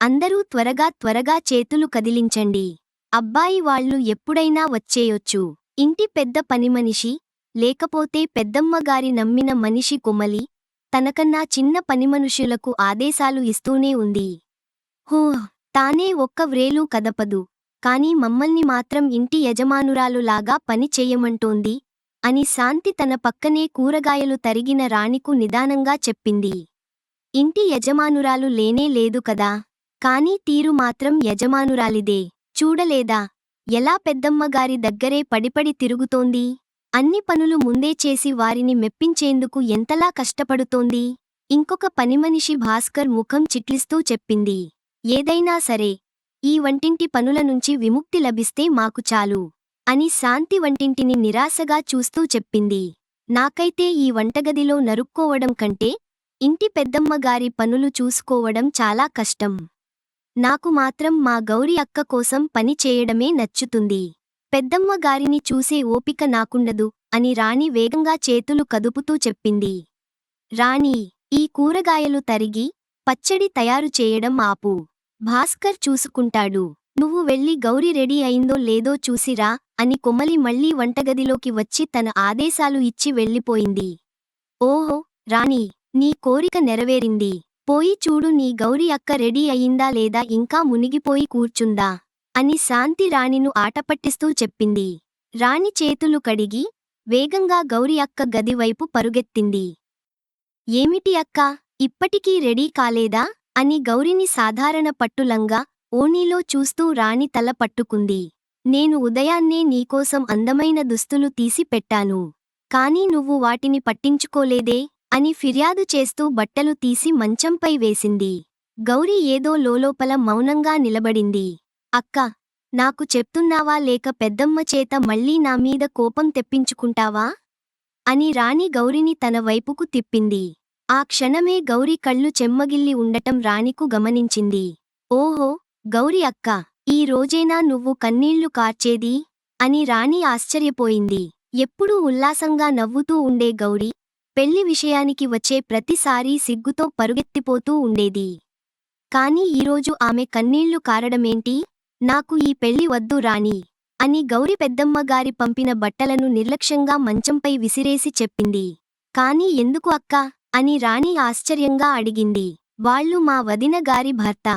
అందరూ త్వరగా త్వరగా చేతులు కదిలించండి. అబ్బాయి వాళ్ళు ఎప్పుడైనా వచ్చేయొచ్చు. ఇంటి పెద్ద పనిమనిషి లేకపోతే పెద్దమ్మగారి నమ్మిన మనిషి కొమలి తనకన్నా చిన్న పనిమనుషులకు ఆదేశాలు ఇస్తూనే ఉంది. హూ తానే ఒక్క వ్రేలు కదపదు. కాని మమ్మల్ని మాత్రం ఇంటి యజమానురాలులాగా పని చెయ్యమంటోంది అని శాంతి తన పక్కనే కూరగాయలు తరిగిన రాణికు నిదానంగా చెప్పింది. ఇంటి యజమానురాలు లేనే లేదు కదా? కానీ తీరు మాత్రం యజమానురాలిదే. చూడలేదా? ఎలా పెద్దమ్మగారి దగ్గరే పడిపడి తిరుగుతోంది? అన్ని పనులు ముందే చేసి వారిని మెప్పించేందుకు ఎంతలా కష్టపడుతోంది? ఇంకొక పనిమనిషి భాస్కర్ ముఖం చిట్లిస్తూ చెప్పింది. ఏదైనా సరే ఈ వంటింటి పనుల నుంచి విముక్తి లభిస్తే మాకు చాలు అని శాంతి వంటింటిని నిరాశగా చూస్తూ చెప్పింది. నాకైతే ఈ వంటగదిలో నరుక్కోవడం కంటే ఇంటి పెద్దమ్మగారి పనులు చూసుకోవడం చాలా కష్టం. నాకు మాత్రం మా గౌరి అక్క కోసం పని చేయడమే నచ్చుతుంది. పెద్దమ్మ గారిని చూసే ఓపిక నాకుండదు అని రాణి వేగంగా చేతులు కదుపుతూ చెప్పింది. రాణి ఈ కూరగాయలు తరిగి పచ్చడి తయారు చేయడం ఆపు. భాస్కర్ చూసుకుంటాడు. నువ్వు వెళ్ళి గౌరి రెడీ అయిందో లేదో చూసిరా అని కొమలి మళ్ళీ వంటగదిలోకి వచ్చి తన ఆదేశాలు ఇచ్చి వెళ్ళిపోయింది. ఓహో రాణి నీ కోరిక నెరవేరింది. పోయి చూడు నీ గౌరి అక్క రెడీ అయిందా లేదా? ఇంకా మునిగిపోయి కూర్చుందా? అని శాంతి రాణిను ఆటపట్టిస్తూ చెప్పింది. రాణి చేతులు కడిగి వేగంగా గౌరి అక్క గదివైపు పరుగెత్తింది. ఏమిటి అక్క? ఇప్పటికీ రెడీ కాలేదా? అని గౌరిని సాధారణ పట్టులంగా ఓణీలో చూస్తూ రాణి తల పట్టుకుంది. నేను ఉదయాన్నే నీకోసం అందమైన దుస్తులు తీసి పెట్టాను. కాని నువ్వు వాటిని పట్టించుకోలేదే? అని ఫిర్యాదు చేస్తూ బట్టలు తీసి మంచంపై వేసింది. గౌరి ఏదో లోలోపల మౌనంగా నిలబడింది. అక్క నాకు చెప్తున్నావా లేక పెద్దమ్మ చేత మళ్ళీ నా మీద కోపం తెప్పించుకుంటావా? అని రాణి గౌరిని తన వైపుకు తిప్పింది. ఆ క్షణమే గౌరి కళ్ళు చెమ్మగిల్లి ఉండటం రాణికు గమనించింది. ఓహో గౌరి అక్క ఈ రోజేనా నువ్వు కన్నీళ్ళు కార్చేది? అని రాణి ఆశ్చర్యపోయింది. ఎప్పుడూ ఉల్లాసంగా నవ్వుతూ ఉండే గౌరి పెళ్ళి విషయానికి వచ్చే ప్రతిసారీ సిగ్గుతో పరుగెత్తిపోతూ ఉండేది. కాని ఈరోజు ఆమె కన్నీళ్ళు కారడమేంటి? నాకు ఈ పెళ్ళి వద్దు రాణి అని గౌరి పెద్దమ్మగారి పంపిన బట్టలను నిర్లక్ష్యంగా మంచంపై విసిరేసి చెప్పింది. కాని ఎందుకు అక్క? అని రాణి ఆశ్చర్యంగా అడిగింది. వాళ్ళు మా వదిన గారి భర్త.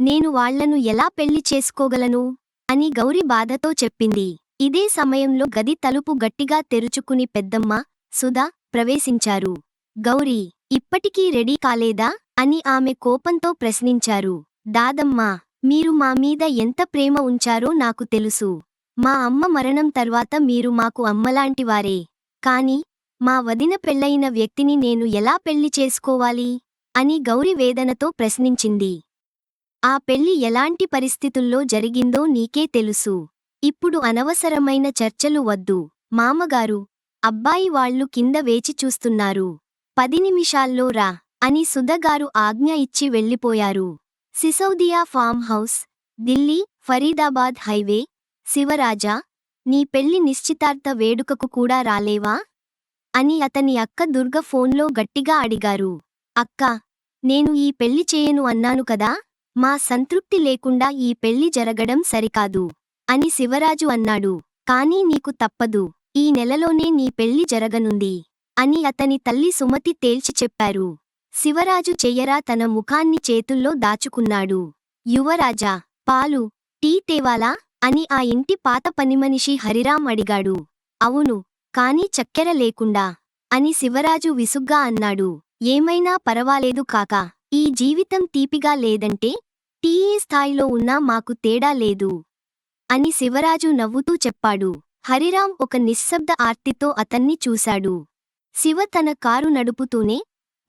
నేను వాళ్ళను ఎలా పెళ్ళి చేసుకోగలను? అని గౌరి బాధతో చెప్పింది. ఇదే సమయంలో గది తలుపు గట్టిగా తెరుచుకుని పెద్దమ్మ సుధా ప్రవేశించారు. గౌరీ ఇప్పటికీ రెడీ కాలేదా? అని ఆమె కోపంతో ప్రశ్నించారు. దాదమ్మా మీరు మా మీద ఎంత ప్రేమ ఉంచారో నాకు తెలుసు. మా అమ్మ మరణం తర్వాత మీరు మాకు అమ్మలాంటివారే. కాని మా వదిన పెళ్ళయిన వ్యక్తిని నేను ఎలా పెళ్ళి చేసుకోవాలి? అని గౌరి వేదనతో ప్రశ్నించింది. ఆ పెళ్ళి ఎలాంటి పరిస్థితుల్లో జరిగిందో నీకే తెలుసు. ఇప్పుడు అనవసరమైన చర్చలు వద్దు. మామగారు అబ్బాయి వాళ్ళు కింద వేచి చూస్తున్నారు. పది నిమిషాల్లో రా అని సుధగారు ఆజ్ఞ ఇచ్చి వెళ్ళిపోయారు. Sisodia farm house Delhi Faridabad highway Shivaraja నీ పెళ్ళి నిశ్చితార్థ వేడుకకు కూడా రాలేవా? అని అతని అక్క దుర్గ ఫోన్లో గట్టిగా అడిగారు. అక్క నేను ఈ పెళ్ళి చేయను అన్నాను కదా మా సంతృప్తి లేకుండా ఈ పెళ్ళి జరగడం సరికాదు అని శివరాజు అన్నాడు. కానీ నీకు తప్పదు. ఈ నెలలోనే నీ పెళ్ళి జరగనుంది అని అతని తల్లి సుమతి తేల్చి చెప్పారు. శివరాజు చెయ్యరా తన ముఖాన్ని చేతుల్లో దాచుకున్నాడు. యువరాజా పాలు టీ తేవాలా? అని ఆ ఇంటి పాత పనిమనిషి హరిరాం అడిగాడు. అవును కాని చక్కెర లేకుండా అని శివరాజు విసుగ్గా అన్నాడు. ఏమైనా పరవాలేదు కాక ఈ జీవితం తీపిగా లేదంటే టీ స్థాయిలో ఉన్నా మాకు తేడా లేదు అని శివరాజు నవ్వుతూ చెప్పాడు. హరిరాం ఒక నిశ్శబ్ద ఆర్తితో అతన్ని చూశాడు. శివ తన కారు నడుపుతూనే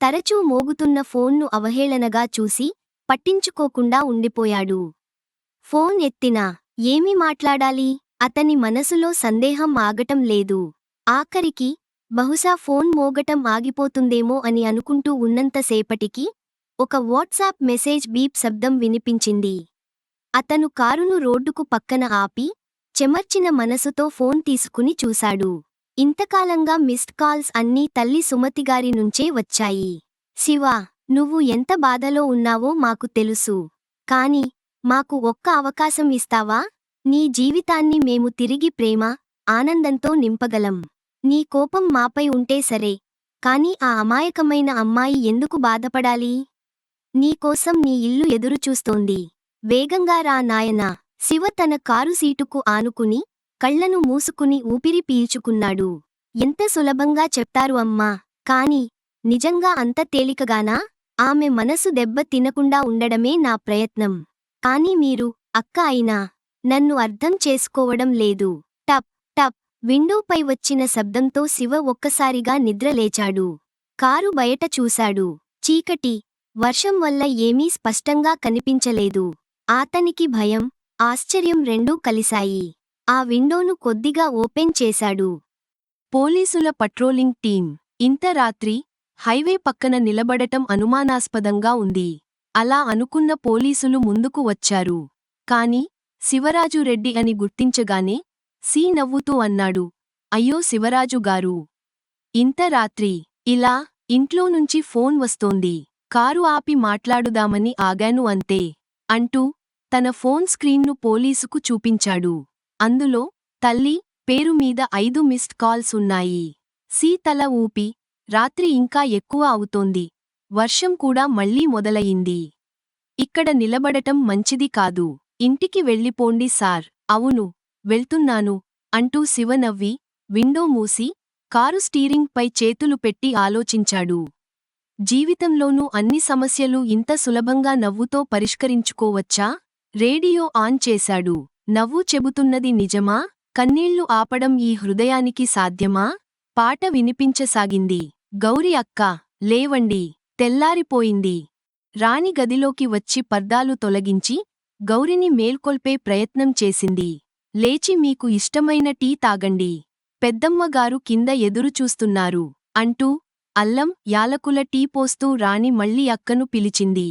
తరచూ మోగుతున్న ఫోన్ను అవహేళనగా చూసి పట్టించుకోకుండా ఉండిపోయాడు. ఫోన్ ఎత్తినా ఏమి మాట్లాడాలి అతని మనసులో సందేహం ఆగటం లేదు. ఆఖరికి బహుశా ఫోన్ మోగటం ఆగిపోతుందేమో అని అనుకుంటూ ఉన్నంతసేపటికి ఒక వాట్సాప్ మెసేజ్ బీప్ శబ్దం వినిపించింది. అతను కారును రోడ్డుకు పక్కన ఆపి చెమర్చిన మనసుతో ఫోన్ తీసుకుని చూశాడు. ఇంతకాలంగా మిస్డ్ కాల్స్ అన్నీ తల్లి సుమతిగారి నుంచే వచ్చాయి. శివా నువ్వు ఎంత బాధలో ఉన్నావో మాకు తెలుసు. కాని మాకు ఒక్క అవకాశం ఇస్తావా? నీ జీవితాన్ని మేము తిరిగి ప్రేమ ఆనందంతో నింపగలం. నీ కోపం మాపై ఉంటే సరే. కాని ఆ అమాయకమైన అమ్మాయి ఎందుకు బాధపడాలి? నీకోసం నీ ఇల్లు ఎదురుచూస్తోంది. వేగంగా రా నాయనా. శివ తన కారు సీటుకు ఆనుకుని కళ్ళను మూసుకుని ఊపిరి పీల్చుకున్నాడు. ఎంత సులభంగా చెప్తారు అమ్మా. కాని నిజంగా అంత తేలికగానా? ఆమె మనసు దెబ్బ తినకుండా ఉండడమే నా ప్రయత్నం. కాని మీరు అక్క అయినా నన్ను అర్థం చేసుకోవడం లేదు. టప్ టప్ విండోపై వచ్చిన శబ్దంతో శివ ఒక్కసారిగా నిద్రలేచాడు కారు బయట చూశాడు. చీకటి వర్షం వల్ల ఏమీ స్పష్టంగా కనిపించలేదు. ఆతనికి భయం ఆశ్చర్యం రెండూ కలిశాయి. ఆ విండోను కొద్దిగా ఓపెన్ చేశాడు. పోలీసుల పట్రోలింగ్ టీం ఇంత రాత్రి హైవే పక్కన నిలబడటం అనుమానాస్పదంగా ఉంది. అలా అనుకున్న పోలీసులు ముందుకు వచ్చారు. కాని శివరాజు రెడ్డి అని గుర్తించగానే సీ నవ్వుతూ అన్నాడు. అయ్యో శివరాజు గారు! ఇంత రాత్రి ఇలా ఇంట్లో నుంచి ఫోన్ వస్తోంది. కారు ఆపి మాట్లాడుదామని ఆగాను అంతే. అంటూ తన ఫోన్ స్క్రీన్ను పోలీసుకు చూపించాడు. అందులో తల్లి పేరు మీద ఐదు మిస్డ్ కాల్స్ ఉన్నాయి. సీ తల ఊపి రాత్రి ఇంకా ఎక్కువ అవుతోంది. వర్షం కూడా మళ్ళీ మొదలయింది ఇక్కడ నిలబడటం మంచిది కాదు. ఇంటికి వెళ్ళిపోండి సార్. అవును వెళ్తున్నాను అంటూ శివనవ్వి విండో మూసి కారు స్టీరింగ్పై చేతులు పెట్టి ఆలోచించాడు. జీవితంలోనూ అన్ని సమస్యలు ఇంత సులభంగా నవ్వుతో పరిష్కరించుకోవచ్చా? రేడియో ఆన్ చేశాడు. నవ్వు చెబుతున్నది నిజమా? కన్నీళ్ళు ఆపడం ఈ హృదయానికి సాధ్యమా? పాట వినిపించసాగింది. గౌరి అక్క లేవండి. తెల్లారిపోయింది. రాణి గదిలోకి వచ్చి పర్దాలు తొలగించి గౌరిని మేల్కొల్పే ప్రయత్నం చేసింది. లేచి మీకు ఇష్టమైన టీ తాగండి. పెద్దమ్మగారు కింద ఎదురుచూస్తున్నారు. అంటూ అల్లం యాలకుల టీ పోస్తూ రాణి మళ్ళీ అక్కను పిలిచింది.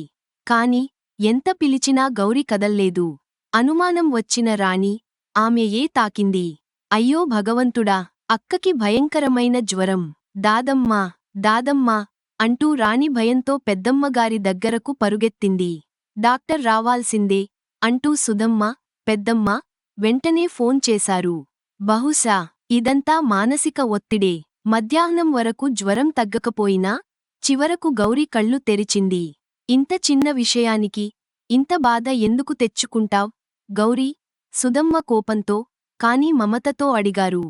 కాని ఎంత పిలిచినా గౌరి కదల్లేదు. అనుమానం వచ్చిన రాణి ఆమె ఏ తాకింది? అయ్యో భగవంతుడా అక్కకి భయంకరమైన జ్వరం. దాదమ్మా దాదమ్మా అంటూ రాణి భయంతో పెద్దమ్మగారి దగ్గరకు పరుగెత్తింది. డాక్టర్ రావాల్సిందే అంటూ సుధమ్మ పెద్దమ్మ వెంటనే ఫోన్ చేశారు. బహుశా ఇదంతా మానసిక ఒత్తిడే. మధ్యాహ్నం వరకు జ్వరం తగ్గకపోయినా చివరకు గౌరి కళ్ళు తెరిచింది. ఇంత చిన్న విషయానికి ఇంత బాధ ఎందుకు తెచ్చుకుంటావ్? గౌరీ సుధమ్మ కోపంతో కాని మమతతో అడిగారు.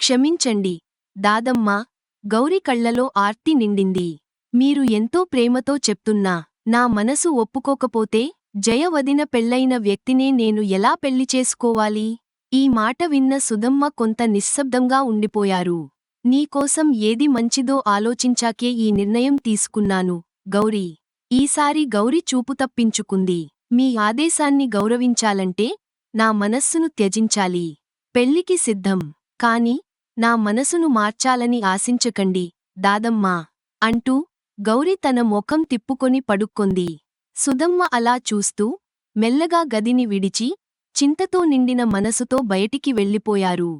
క్షమించండి దాదమ్మా గౌరి కళ్ళలో ఆర్తి నిండింది. మీరు ఎంతో ప్రేమతో చెప్తున్నా నా మనసు ఒప్పుకోకపోతే జయవదిన పెళ్ళైన వ్యక్తినే నేను ఎలా పెళ్ళి చేసుకోవాలి? ఈ మాట విన్న సుధమ్మ కొంత నిశ్శబ్దంగా ఉండిపోయారు. నీకోసం ఏది మంచిదో ఆలోచించాకే ఈ నిర్ణయం తీసుకున్నాను గౌరీ. ఈసారి గౌరి చూపు తప్పించుకుంది. మీ ఆదేశాన్ని గౌరవించాలంటే నా మనస్సును త్యజించాలి. పెళ్ళికి సిద్ధం. కాని నా మనసును మార్చాలని ఆశించకండి దాదమ్మా అంటూ గౌరి తన ముఖం తిప్పుకొని పడుక్కొంది. సుధమ్మ అలా చూస్తూ మెల్లగా గదిని విడిచి చింతతో నిండిన మనసుతో బయటికి వెళ్ళిపోయారు.